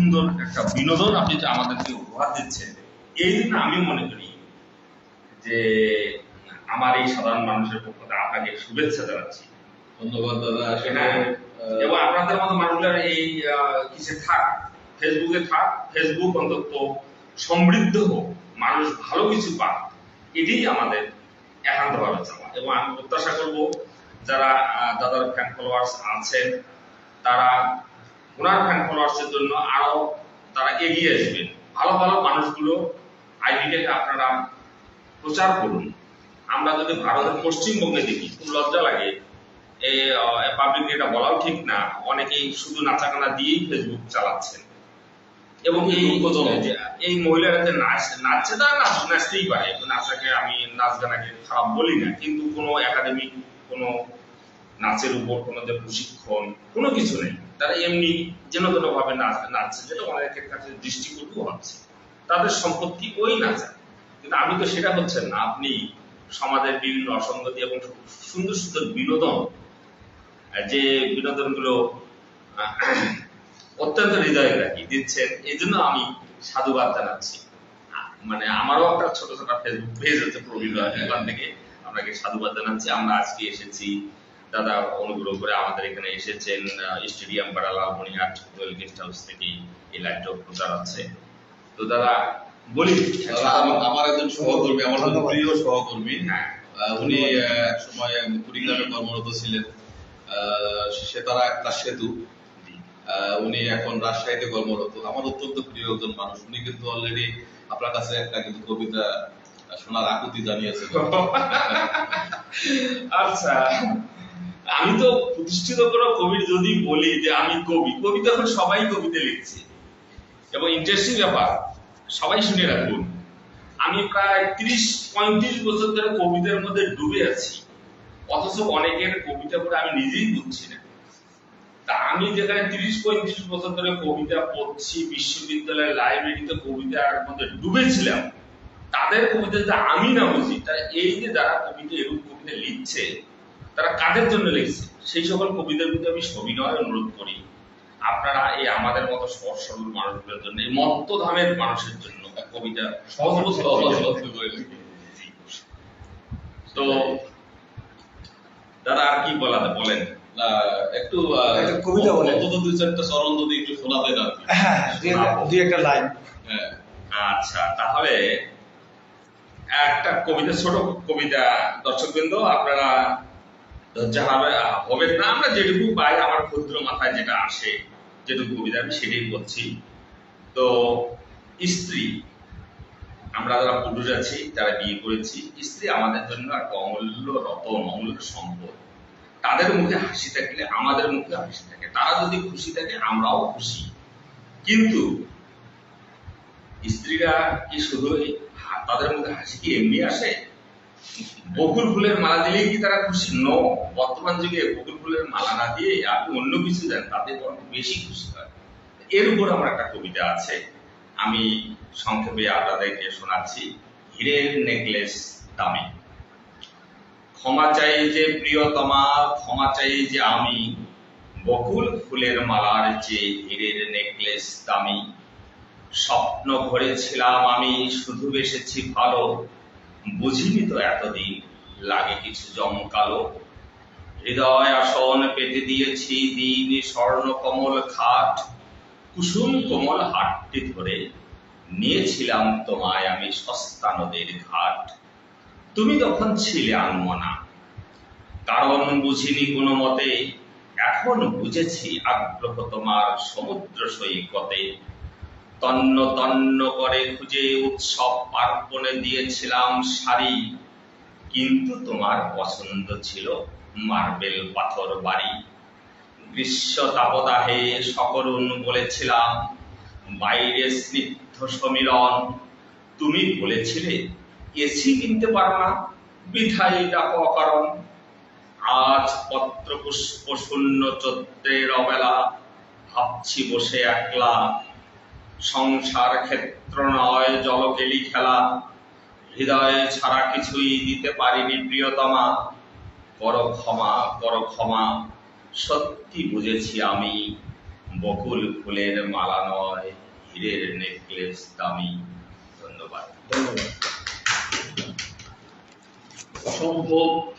সুন্দর একটা বিনোদন আপনি যে আমাদেরকে উপহার দিচ্ছেন এই জন্য আমি মনে করি যে আমার এই সাধারণ মানুষের পক্ষ থেকে আপনাকে শুভেচ্ছা জানাচ্ছি ধন্যবাদ দাদা আসলে হ্যাঁ। এবং আপনাদের মতো এই কিসে থাক ফেসবুকে থাক ফেসবুক অন্তত সমৃদ্ধ হোক মানুষ ভালো কিছু পাক এটাই আমাদের একান্ত ভাবে চাওয়া এবং আমি প্রত্যাশা করব যারা দাদার ফ্যান ফলোয়ার্স আছেন তারা ওনার ফ্যান ফলোয়ার্সের জন্য আরও তারা এগিয়ে আসবেন ভালো ভালো মানুষগুলো আইডিটাকে আপনারা প্রচার করুন। আমরা যদি ভারতের পশ্চিমবঙ্গে দেখি খুব লজ্জা লাগে। এই পাবলিক এটা বলাও ঠিক না। অনেকেই শুধু দিয়েই ফেসবুক চালাচ্ছেন। এবং এই এই মহিলারা যে নাচ নাচছে তারা নাচ নাচতেই পারে। নাচাকে আমি নাচ গানাকে খারাপ বলি না। কিন্তু কোনো একাডেমিক কোনো নাচের উপর কোনো যে প্রশিক্ষণ কোনো কিছু নেই। তারা এমনি যেন তেন ভাবে নাচ নাচছে যেটা অনেকের কাছে দৃষ্টিকটু হচ্ছে তাদের সম্পত্তি ওই নাচা কিন্তু আমি তো সেটা হচ্ছে না, আপনি সমাজের বিভিন্ন অসঙ্গতি এবং সুন্দর সুন্দর বিনোদন যে বিনোদনগুলো অত্যন্ত হৃদয়গ্রাহী দিচ্ছেন, এই জন্য আমি সাধুবাদ জানাচ্ছি। মানে আমারও একটা ছোট ছোট ফেসবুক পেজ হচ্ছে প্রবীণ ওখান থেকে, আপনাকে সাধুবাদ জানাচ্ছি। আমরা আজকে এসেছি দাদা অনুগ্রহ করে আমাদের এখানে এসেছেন স্টেডিয়াম পাড়া লালমনিহাট দোয়েল গেস্ট হাউস থেকে এই লাইভটা প্রচার আছে তো দাদা বলি আমার- আমার একজন সহকর্মী আমার প্রিয় সহকর্মী হ্যাঁ উনি এক সময় কুড়িগ্রামে কর্মরত ছিলেন। আহ, সেতারা একটা সেতু উনি এখন রাজশাহীতে কর্মরত। আমার অত্যন্ত প্রিয় একজন মানুষ। উনি কিন্তু অলরেডি আপনার কাছে একটা কিন্তু কবিতা শোনার আকুতি জানিয়েছেন। আচ্ছা। আমি তো প্রতিষ্ঠিত কোনো কবির যদি বলি যে আমি কবি কবি তো এখন সবাই কবিতা লিখছে। এবং ইন্টারেস্টিং ব্যাপার, সবাই শুনে রাখুন, আমি প্রায় ত্রিশ, পঁয়ত্রিশ বছর ধরে কবিতার মধ্যে ডুবে আছি। অথচ অনেকের কবিতা পড়ে আমি নিজেই বুঝছি না। তা আমি যেখানে তিরিশ, পঁয়ত্রিশ বছর ধরে কবিতা পড়ছি, বিশ্ববিদ্যালয়ের লাইব্রেরিতে কবিতার মধ্যে ডুবেছিলাম, তাদের কবিতা যে আমি না বুঝি। তারা এই যে যারা কবিতা এরূপ কবিতা লিখছে তারা কাদের জন্য লিখছে সেই সকল কবিদের প্রতি আমি সবিনয় অনুরোধ করি। আপনারা এই আমাদের মতো সহজ সরল মানুষদের জন্য এই মত্তধামের মানুষের জন্য কবিতা। তো দাদা আর কি বলা বলেন? একটু কবিতা বলেন। অন্তত দুই চারটা চরণ যদি একটু শোনাতেন আর হ্যাঁ দুই একটা লাইন। হ্যাঁ আচ্ছা তাহলে একটা কবিতা ছোট কবিতা। দর্শকবৃন্দ আপনারা ধৈর্য হবে না, আমরা যেটুকু পাই, আমার ক্ষুদ্র মাথায় যেটা আসে, যেটুকু কবিতা আমি সেটাই বলছি। তো স্ত্রী, আমরা যারা পুরুষ আছি, যারা বিয়ে করেছি, স্ত্রী আমাদের জন্য একটা অমূল্য রতন, অমূল্য সম্পদ। তাদের মুখে হাসি থাকলে আমাদের মুখে হাসি থাকে। তারা যদি খুশি থাকে, আমরাও খুশি। কিন্তু স্ত্রীরা কি শুধু তাদের মধ্যে হাসি কি এমনি আসে? বকুল ফুলের মালা দিলেই কি তারা খুশি? নো বর্তমান যুগে বকুল ফুলের মালা না দিয়ে আপনি অন্য কিছু দেন, তাতে বরং বেশি খুশি হয়। এর উপর আমার একটা কবিতা আছে, আমি সংক্ষেপে আপনাদেরকে শোনাচ্ছি। হীরের নেকলেস দামি। ক্ষমা চাই যে প্রিয়তমা, ক্ষমা চাই যে আমি, বকুল ফুলের মালার চেয়ে হীরের নেকলেস দামি। স্বপ্ন ভরেছিলাম আমি, শুধু বেসেছি ভালো। বুঝিনি তো এতদিন। লাগে কিছু জমকালো। হৃদয় আসন পেতে দিয়েছি দিন স্বর্ণ কমল খাট। কুসুম কোমল হাটটি ধরে নিয়েছিলাম তোমায় আমি সস্তা নদীর ঘাট। তুমি তখন ছিলে আনমনা কারণ বুঝিনি কোনো মতে, এখন বুঝেছি আগ্রহ তোমার সমুদ্র সৈকতে। তন্ন তন্ন করে খুঁজে উৎসব পার্বণে দিয়েছিলাম শাড়ি। কিন্তু তোমার পছন্দ ছিল মার্বেল পাথর বাড়ি। গ্রীষ্ম তাপদাহে সকরুণ বলেছিলাম, বাইরে স্নিগ্ধ সমীরণ। তুমি বলেছিলে এসি কিনতে পারো না বিঠাই ডাকো অকারণ। আজ পত্র পুষ্প শূন্য চৈত্রের অবেলা, ভাবছি বসে একলা। সংসার ক্ষেত্র নয় জলকেলি খেলা। হৃদয়ে ছাড়া কিছুই দিতে পারিনি প্রিয়তমা। কর ক্ষমা কর ক্ষমা, সত্যি বুঝেছি আমি। বকুল ফুলের মালা নয়, হীরের নেকলেস দামি। ধন্যবাদ। ধন্যবাদ। অসম্ভব